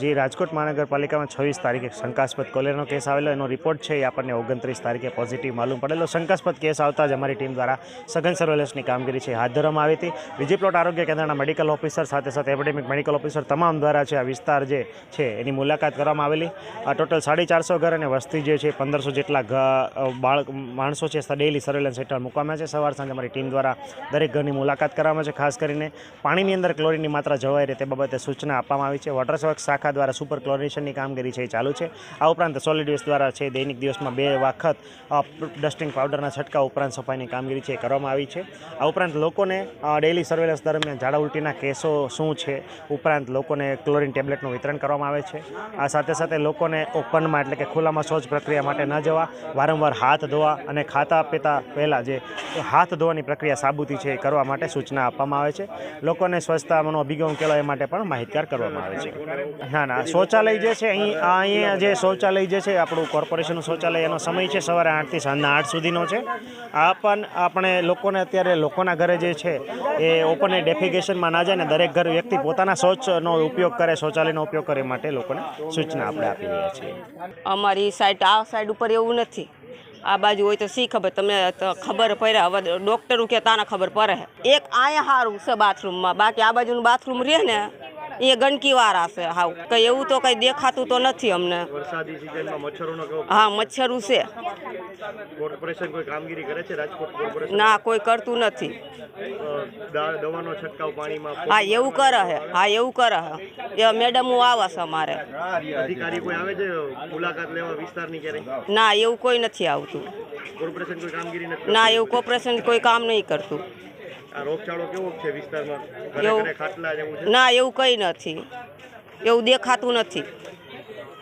જે રાજકોટ મહાનગરપાલિકામાં છવ્વીસ તારીખે શંકાસ્પદ કોલેરાનો કેસ આવેલો, એનો રિપોર્ટ છે, એ આપણને ઓગણત્રીસ તારીખે પોઝિટિવ માલુમ પડેલો. શંકાસ્પદ કેસ આવતા જ અમારી ટીમ દ્વારા સઘન સર્વેલન્સની કામગીરી છે હાથ ધરવામાં આવી હતી. બીજી પ્લોટ આરોગ્ય કેન્દ્રના મેડિકલ ઓફિસર સાથે સાથે એપિડેમિક મેડિકલ ઓફિસર તમામ દ્વારા છે, આ વિસ્તાર જે છે, એની મુલાકાત કરવામાં આવેલી. ટોટલ સાડી ચારસો ઘર અને વસ્તી જે છે પંદરસો જેટલા બાળક, માણસો છે ડેઇલી સર્વેલન્સ હેઠળ મૂકવામાં છે. સવાર સાંજ અમારી ટીમ દ્વારા દરેક ઘરની મુલાકાત કરવામાં છે. ખાસ કરીને પાણીની અંદર ક્લોરીનની માત્રા જળવાઈ રહે તે બાબતે સૂચના આપવામાં આવી છે. વોટર વર્ક્સ શાખા દ્વારા સુપર ક્લોરિનેશનની કામગીરી છે એ ચાલુ છે. આ ઉપરાંત સોલિડ વેસ્ટ દ્વારા છે દૈનિક દિવસમાં બે વખત ડસ્ટિંગ પાવડરના છંટકાવ ઉપરાંત સફાઈની કામગીરી છે એ કરવામાં આવી છે. આ ઉપરાંત લોકોને ડેઇલી સર્વેલન્સ દરમિયાન ઝાડા ઉલટીના કેસો શું છે, ઉપરાંત લોકોને ક્લોરિન ટેબ્લેટનું વિતરણ કરવામાં આવે છે. આ સાથે સાથે લોકોને ઓપનમાં એટલે કે ખુલ્લામાં શૌચ પ્રક્રિયા માટે ન જવા, વારંવાર હાથ ધોવા અને ખાતા પીતા પહેલાં જે હાથ ધોવાની પ્રક્રિયા સાબુતી છે એ કરવા માટે સૂચના આપવામાં આવે છે. લોકોને સ્વચ્છતાનો અભિગમ કેળવવા માટે પણ માહિતગાર કરવામાં આવે છે. ના ના શૌચાલય જે છે અહીં આ અહીંયા જે શૌચાલય જે છે આપણું કોર્પોરેશનનું શૌચાલય એનો સમય છે સવારે આઠથી સાંજના આઠ સુધીનો છે. આ પણ આપણે લોકોને અત્યારે લોકોના ઘરે જે છે એ ઓપન ડેફિકેશનમાં ના જાય ને દરેક ઘર વ્યક્તિ પોતાના શૌચનો ઉપયોગ કરે શૌચાલયનો ઉપયોગ કરે માટે લોકોને સૂચના આપણે આપી રહ્યા છીએ. અમારી સાઈડ આ સાઈડ ઉપર એવું નથી. આ બાજુ હોય તો શી ખબર? તમને ખબર પડે હવે ડૉક્ટરું કે તાને ખબર પડે. એક આયા સારું છે બાથરૂમમાં બાકી આ બાજુનું બાથરૂમ રહે ને એ ગંદકીવાળા છે હાવ. કંઈ એવું તો કંઈ દેખાતું તો નથી અમને. વરસાદી સિઝનમાં મચ્છરોનો હા મચ્છરું છે. કોર્પોરેશન કોઈ કામગીરી કરે છે? રાજકોટ કોર્પોરેશન? ના કોઈ કરતું નથી. દવાનો છંટકાવ પાણીમાં હા એવું કરે હે. હા એવું કરે હે. એ મેડમો આવે છે અમારે અધિકારી કોઈ આવે છે? મુલાકાત લેવા વિસ્તારની ક્યારેય? ના એવું કોઈ નથી આવતું. કોર્પોરેશન કોઈ કામગીરી નથી ના એવું કોર્પોરેશન કોઈ કામ નહીં કરતું. આ રોગચાળો કેવો છે વિસ્તારમાં? એવું. ઘરે ઘરે ખાટલા જેવું છે? ના એવું કંઈ નથી. એવું દેખાતું નથી.